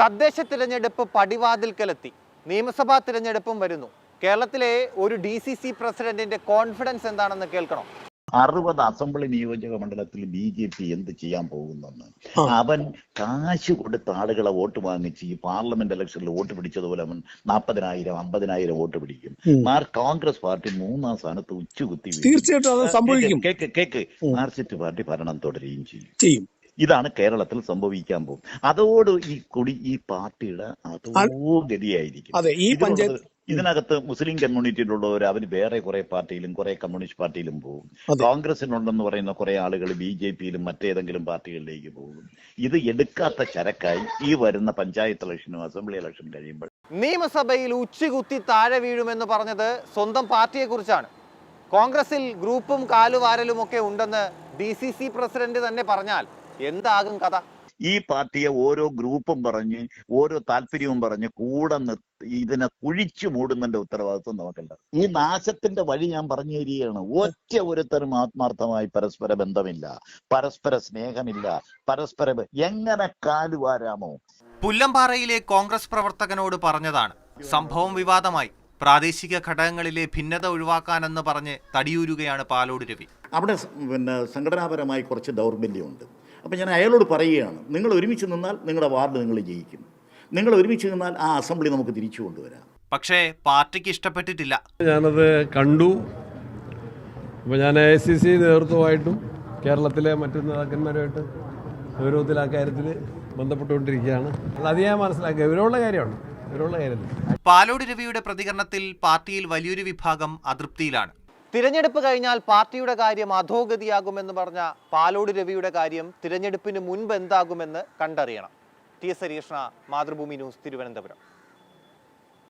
തദ്ദേശ തിരഞ്ഞെടുപ്പ് പടിവാതിൽക്കലെത്തി. നിയമസഭാ തിരഞ്ഞെടുപ്പും വരുന്നു. കേരളത്തിലെ ഒരു ഡി സി സി പ്രസിഡന്റിന്റെ കോൺഫിഡൻസ് എന്താണെന്ന് കേൾക്കണം. അറുപത് അസംബ്ലി നിയോജക മണ്ഡലത്തിൽ ബി ജെ പി എന്ത് ചെയ്യാൻ പോകുന്നെന്ന്. അവൻ കാശ് കൊടുത്ത ആളുകളെ വോട്ട് വാങ്ങിച്ച് ഈ പാർലമെന്റ് ഇലക്ഷനിൽ വോട്ട് പിടിച്ചതുപോലെ അവൻ നാൽപ്പതിനായിരം അമ്പതിനായിരം വോട്ട് പിടിക്കും. മാർ കോൺഗ്രസ് പാർട്ടി മൂന്നാം സ്ഥാനത്ത് ഉച്ചകുത്തി വീഴും. തീർച്ചയായിട്ടും അത് സംഭവിക്കും. കേക്ക് കേക്ക് മാർസിസ്റ്റ് പാർട്ടി ഭരണം തുടരുകയും ചെയ്യും. ഇതാണ് കേരളത്തിൽ സംഭവിക്കാൻ പോകും. അതോട് ഈ കൊടി ഈ പാർട്ടിയുടെ അതോ ഗതിയായിരിക്കും. അതെ ഈ പഞ്ചായത്ത് ഇതിനകത്ത് മുസ്ലിം കമ്മ്യൂണിറ്റിയിലുള്ളവർ അവർ വേറെ കുറെ പാർട്ടിയിലും കുറെ കമ്മ്യൂണിസ്റ്റ് പാർട്ടിയിലും പോകും. കോൺഗ്രസിനുണ്ടെന്ന് പറയുന്ന കുറെ ആളുകൾ ബി ജെ പിയിലും മറ്റേതെങ്കിലും പാർട്ടികളിലേക്ക് പോകും. ഇത് എടുക്കാത്ത ചരക്കായി ഈ വരുന്ന പഞ്ചായത്ത് ഇലക്ഷനും അസംബ്ലി ഇലക്ഷനും കഴിയുമ്പോൾ. നിയമസഭയിൽ ഉച്ചുകുത്തി താഴെ വീഴുമെന്ന് പറഞ്ഞത് സ്വന്തം പാർട്ടിയെ കുറിച്ചാണ് കോൺഗ്രസിൽ ഗ്രൂപ്പും കാലുവാരലും ഒക്കെ ഉണ്ടെന്ന് ഡി സി സി പ്രസിഡന്റ് തന്നെ പറഞ്ഞാൽ എന്താകും കഥ? ഈ പാർട്ടിയെ ഓരോ ഗ്രൂപ്പും പറഞ്ഞ് ഓരോ താല്പര്യവും പറഞ്ഞ് കൂടെ നിർത്തി ഇതിനെ കുഴിച്ചു മൂടുന്നതിന്റെ ഉത്തരവാദിത്വം നമുക്കുണ്ട്. ഈ നാശത്തിന്റെ വഴി ഞാൻ പറഞ്ഞു തരികയാണ് ഒറ്റ ഒരുത്തരും ആത്മാർത്ഥമായി പരസ്പര ബന്ധമില്ല. പരസ്പര സ്നേഹമില്ല. പരസ്പര എങ്ങനെ കാലുവാരാമോ? പുല്ലമ്പാറയിലെ കോൺഗ്രസ് പ്രവർത്തകനോട് പറഞ്ഞതാണ് സംഭവം വിവാദമായി. പ്രാദേശിക ഘടകങ്ങളിലെ ഭിന്നത ഒഴിവാക്കാനെന്ന് പറഞ്ഞ് തടിയൂരുകയാണ് പാലോട് രവി. അവിടെ പിന്നെ സംഘടനാപരമായി കുറച്ച് ദൗർബല്യമുണ്ട്. അപ്പം ഞാൻ അയാളോട് പറയുകയാണ് നിങ്ങൾ ഒരുമിച്ച് നിന്നാൽ നിങ്ങളുടെ വാർഡ് നിങ്ങൾ ജയിക്കും. നിങ്ങൾ ഒരുമിച്ച് നിന്നാൽ ആ അസംബ്ലി നമുക്ക് തിരിച്ചു കൊണ്ടുവരാം. പക്ഷേ പാർട്ടിക്ക് ഇഷ്ടപ്പെട്ടിട്ടില്ല. ഞാനത് കണ്ടു. അപ്പോൾ ഞാൻ എ സി സി നേതൃത്വമായിട്ടും കേരളത്തിലെ മറ്റു നേതാക്കന്മാരുമായിട്ട് ഗൗരവത്തിൽ ആ കാര്യത്തിൽ ബന്ധപ്പെട്ടുകൊണ്ടിരിക്കുകയാണ്. അത് ഞാൻ മനസ്സിലാക്കി ഗൗരവമുള്ള കാര്യമാണ്. ഗൗരവമുള്ള കാര്യത്തിൽ പാലോട് രവിയുടെ പ്രതികരണത്തിൽ പാർട്ടിയിൽ വലിയൊരു വിഭാഗം അതൃപ്തിയിലാണ്. തിരഞ്ഞെടുപ്പ് കഴിഞ്ഞാൽ പാർട്ടിയുടെ കാര്യം അധോഗതിയാകുമെന്ന് പറഞ്ഞ പാലോട് രവിയുടെ കാര്യം തിരഞ്ഞെടുപ്പിന് മുൻപ് എന്താകുമെന്ന് കണ്ടറിയണം. ടി എസ് ഹരീഷ്ണ മാതൃഭൂമി ന്യൂസ് തിരുവനന്തപുരം.